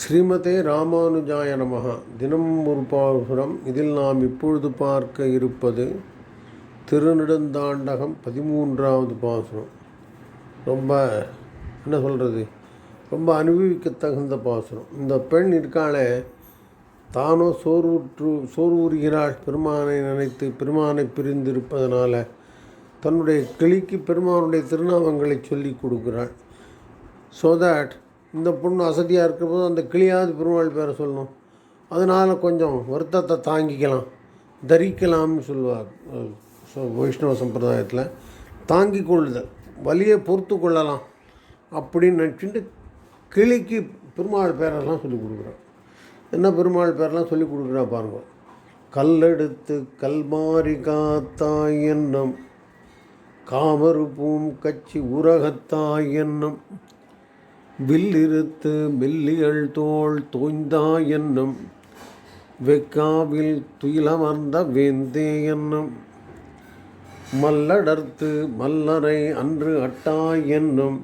ஸ்ரீமதே ராமானுஜாய நமகா. தினம் ஒரு பாசுரம். இதில் நாம் இப்பொழுது பார்க்க இருப்பது திருநெடுந்தாண்டகம் பதிமூன்றாவது பாசுரம். ரொம்ப என்ன சொல்கிறது ரொம்ப அனுபவிக்க தகுந்த பாசுரம். இந்த பெண் இருக்காளே தானோ சோர்வுற்று சோர்வுறுகிறாள். பெருமானை நினைத்து பெருமானை பிரிந்திருப்பதனால் தன்னுடைய கிளிக்கு பெருமானுடைய திருநாமங்களை சொல்லி கொடுக்குறாள். ஸோ தட் இந்த பொண்ணு அசதியாக இருக்கிறபோது அந்த கிளியாவது பெருமாள் பேரை சொல்லணும். அதனால் கொஞ்சம் வருத்தத்தை தாங்கிக்கலாம். தரிக்கலாம்னு சொல்லுவார். வைஷ்ணவ சம்பிரதாயத்தில். தாங்கி கொள்ளுதல். வலியை பொறுத்து கொள்ளலாம் அப்படின்னு நினச்சிட்டு கிளிக்கு பெருமாள் பேரெல்லாம் சொல்லி கொடுக்குறான். என்ன பெருமாள் பேரெல்லாம் சொல்லி கொடுக்குறா பாருங்கள் கல்லெடுத்து கல்மாரி காத்தாய் எண்ணம். காமரு பூம் கச்சி உரகத்தாய் எண்ணம். வில்லிருத்து மில்லியல் தோள் தோய்ந்தா என்னும் வெக்காவில் துயிலமர்ந்த வேந்தே என்னும் மல்லடர்த்து மல்லரை அன்று அட்டாய் என்னும்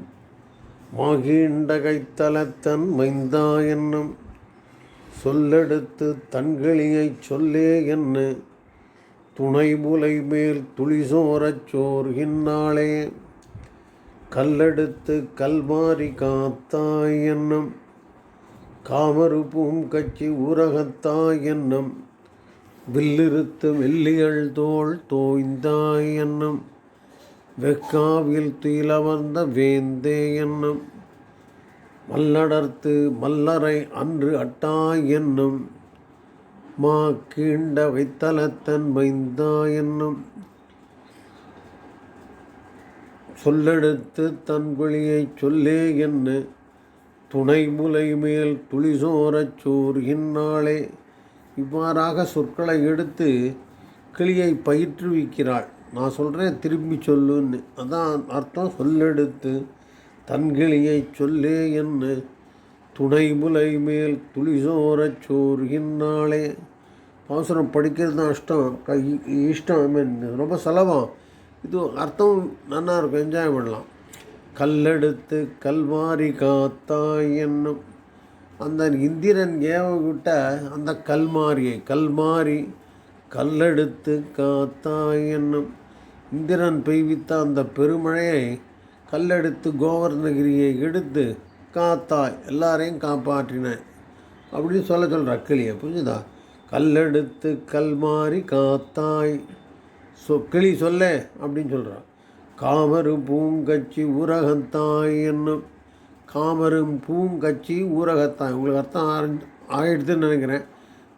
மாகீண்ட கைத்தலத்தன் மைந்தா என்னும் சொல்லெடுத்து தன்களியைச் சொல்லே என்ன துணை முலை மேல் துளிசோரச் சோர்கின்னாளே கல்லெடுத்து கல்மாறி காத்தாய் என்னும் காமரு பூங்கச்சி ஊரகத்தாய் என்னும் வில்லிருத்து வெள்ளியல் தோல் தோய்ந்தாய் என்னும் வெக்காவில் துயிலமர்ந்த வேந்தே என்னும் மல்லடர்த்து மல்லரை அன்று அட்டாய் என்னும் மா கீண்ட வைத்தலத்தன் மைந்தா என்னும் சொல்லெடுத்து தன் குழியைச் சொல்லே என்ன? துணை முலை மேல் துளிசோரச் சோர்கின்னாளே இவ்வாறாக சொற்களை எடுத்து கிளியை பயிற்றுவிக்கிறாள். நான் சொல்கிறேன் திரும்பி சொல்லுன்னு. அதான் அர்த்தம் சொல்லெடுத்து தன் கிளியை சொல்லே என்ன? துணை முலை மேல் துளிசோரச் சோர்கின்னாளே பாசுரம் படிக்கிறது தான் இஷ்டம். க இஷ்டம் ஐ மீன் ரொம்ப செலவாம். இது அர்த்தம் நல்லா இருக்கும். என்ஜாய் பண்ணலாம். கல்லெடுத்து கல்மாரி காத்தாய் என்னும் அந்த இந்திரன் ஏவ விட்ட அந்த கல்மாரியை கல்மாரி கல்லெடுத்து காத்தாய் என்னும் இந்திரன் பெய்வித்த அந்த பெருமழையை கல்லெடுத்து கோவர்ணகிரியை எடுத்து காத்தாய் எல்லாரையும் காப்பாற்றினேன் அப்படின்னு சொல்ல சொல்கிற கிளியை புரிஞ்சுதா? கல்லெடுத்து கல்மாரி காத்தாய். சொ கிளி சொல்ல அப்படின்னு சொல்கிறான் காமரு பூங்கச்சி ஊரகத்தாய் என்னும் காமரும் பூங்கச்சி ஊரகத்தாய். உங்களுக்கு அர்த்தம் ஆயிடுதுன்னு நினைக்கிறேன்.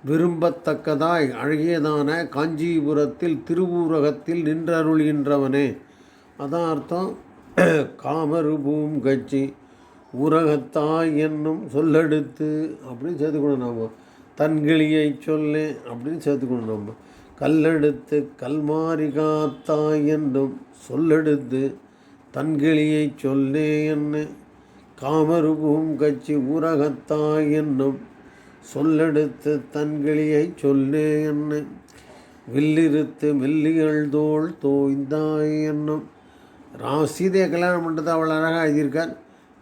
விரும்பத்தக்கதாய் அழகியதான காஞ்சிபுரத்தில் திருவூரகத்தில் நின்றருள்கின்றவனே. அதான் அர்த்தம். காமரு பூங்கச்சி ஊரகத்தாய் என்னும் சொல்லெடுத்து அப்படின்னு சேர்த்துக்கணும் நாம் தன்கிளியை சொல்லே அப்படின்னு சேர்த்துக்கணும் நம்ம. கல்லெடுத்து கல்மாரி காத்தாய் என்றும் சொல்லெடுத்து தன்கிளியை சொல்லே என்ன காமருகும் கட்சி உரகத்தாய் என்னும் சொல்லெடுத்து தன்கிளியை சொல்லே என்ன வில்லிருத்து மெல்லியல் தோல் தோய்ந்தாய் என்னும் ரா சீதையை கல்யாணம் பண்ணுறது அவள் அழகாக எழுதியிருக்கார்.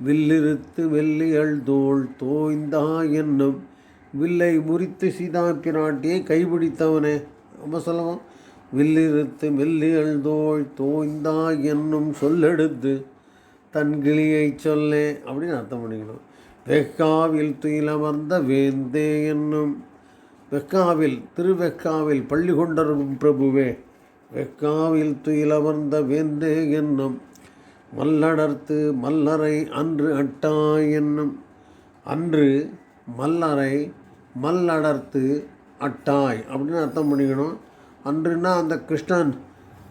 வில்லிருத்து மெல்லியல் தோல் தோய்ந்தா என்னும் வில்லை முறித்து சீதா பிராட்டியை கைபிடித்தவனே ரொம்ப சொல்லவும் வில்லிருத்து மெல்லியல் தோள் தோய்ந்தா என்னும் சொல்லெடுத்து தன் கிளியை சொல்லே அப்படின்னு அர்த்தம் பண்ணிக்கணும். வெக்காவில் துயிலமர்ந்த வேந்தே என்னும் வெக்காவில் திருவெக்காவில் பள்ளி கொண்டரும் பிரபுவே வெக்காவில் துயிலமர்ந்த வேந்தே என்னும் மல்லடர்த்து மல்லரை அன்று அட்டாய் என்னும் அன்று மல்லரை மல்லடர்த்து அட்டாய் அப்படின்னு அர்த்தம் பண்ணிக்கணும். அன்றுனா அந்த கிருஷ்ணன்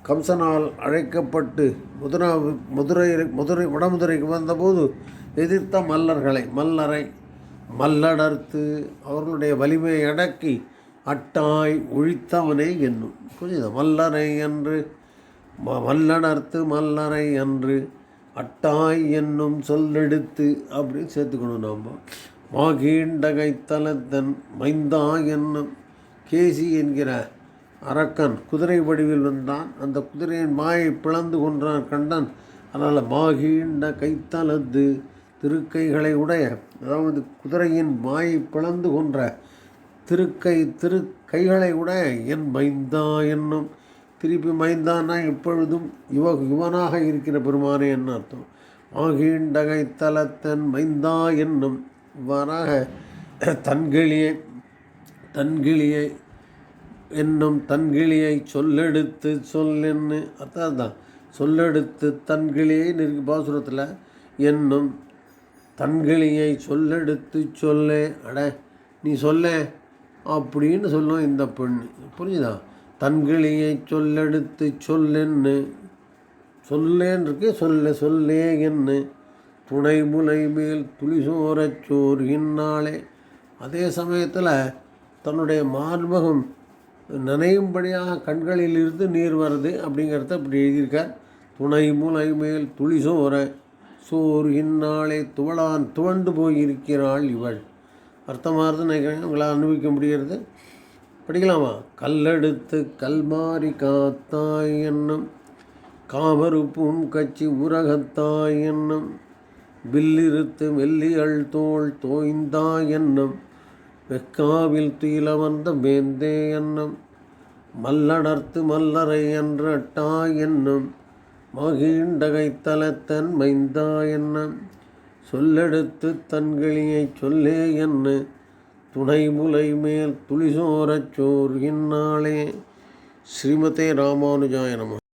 கம்சனால் அழைக்கப்பட்டு முதரா மதுரை மதுரை வடமதுரைக்கு வந்தபோது எதிர்த்த மல்லர்களை மல்லரை மல்லடர்த்து அவர்களுடைய வலிமையை அடக்கி அட்டாய் ஒழித்தவனே என்னும். புரியுது மல்லரை என்று ம- மல்லடர்த்து மல்லரை என்று அட்டாய் என்னும் சொல்லெடுத்து அப்படின்னு சேர்த்துக்கணும் நாம். மாகீண்டகைத்தலத்தன் மைந்தா என்னும் கேசி என்கிற அரக்கன் குதிரை வடிவில் வந்தான். அந்த குதிரையின் மாயை பிளந்து கொன்றான் கண்டன் அதனால் மாகீண்ட கைத்தலத்து திருக்கைகளை உடைய அதாவது குதிரையின் மாயை பிளந்து கொன்ற திருக்கை திரு கைகளை உடைய என் மைந்தா என்னும். திருப்பி மைந்தானா எப்பொழுதும் யுவ யுவனாக இருக்கிற பெருமானே என்ன அர்த்தம். ஆகீண்டகை தலத்தன் மைந்தா என்னும் இவ்வாறாக தன்கிளியை தன்கிளியை என்னும் தன்கிளியை சொல்லெடுத்து சொல்லென்னு அதான் தான் சொல்லெடுத்து தன்கிளியை நிற்கு பாசுரத்தில் என்னும் தன்கிளியை சொல்லெடுத்து சொல்லே. அட நீ சொல்ல அப்படின்னு சொல்லும் இந்த பெண்ணு புரிஞ்சுதா? தன்கிளியை சொல்லெடுத்து சொல்லென்னு. சொல்லேன் இருக்கு சொல்ல சொல்லே என்ன துணை முலை மேல் துளிசோரச் சோறுகின்றாளே அதே சமயத்தில் தன்னுடைய மார்பகம் நனையும்படியாக கண்களில் இருந்து நீர் வருது அப்படிங்கிறத அப்படி எழுதியிருக்கார். துணை முலை மேல் துளிசோர சோறுகின்றாளே துவளான் துவண்டு போயிருக்கிறாள் இவள். அர்த்தமாகிறது நினைக்கிறேன் உங்களால் அனுபவிக்க முடிகிறது. படிக்கலாமா? கல்லெடுத்து கல்மாரி காத்தாய் எண்ணம் காமறுப்பும் கச்சி உரகத்தாய் எண்ணம் வில்லிருத்து வெள்ளியள் தோள் தோய்ந்தா என்னும் வெக்காவில் துயிலமர்ந்த வேந்தே என்னும் மல்லடர்த்து மல்லரை என்றட்டா என்னும் மகிழ்ந்தகை தலத்தன் மைந்தா என்னும் சொல்லெடுத்து தன்கிளியை சொல்லே என்ன துணை முலை மேல் துளிசோரச் சோர்கின்னாளே ஸ்ரீமதே ராமானுஜாய நம.